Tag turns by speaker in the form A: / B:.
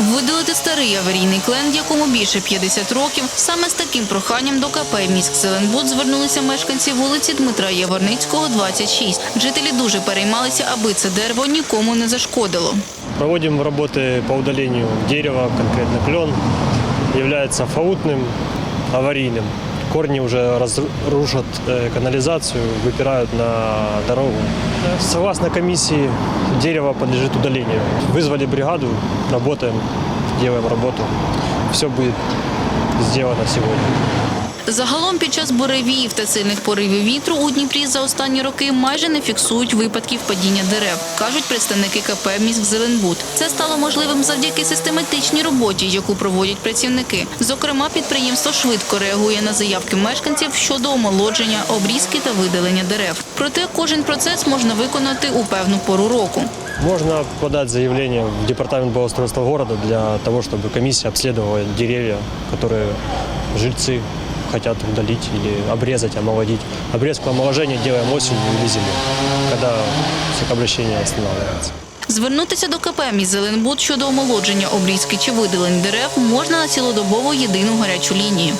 A: відновити старий аварійний клен, якому більше 50 років. Саме з таким проханням до КП «Міськзеленбуд» звернулися мешканці вулиці Дмитра Яворницького, 26. Жителі дуже переймалися, аби це дерево нікому не зашкодило.
B: Проводим работы по удалению дерева, конкретно клен является фаутным, аварийным. Корни уже разрушат э, канализацию, выпирают на дорогу. Согласно комиссии, дерево подлежит удалению. Вызвали бригаду, работаем, делаем работу. Все будет сделано сегодня.
A: Загалом під час буревіїв та сильних поривів вітру у Дніпрі за останні роки майже не фіксують випадків падіння дерев, кажуть представники КП «Міськзеленбуд». Це стало можливим завдяки систематичній роботі, яку проводять працівники. Зокрема, підприємство швидко реагує на заявки мешканців щодо омолодження, обрізки та видалення дерев. Проте кожен процес можна виконати у певну пору року.
B: Можно подать заявление в департамент благоустройства города для того, чтобы комиссия обследовала деревья, которые жильцы хотят удалить или обрезать, омолодить. Обрезку омоложения делаем осенью или зимой, когда обращение останавливается.
A: Звернутися до КП «Мізеленбуд» щодо омолодження, обрізки чи видалень дерев можна на цілодобову єдину гарячу лінію.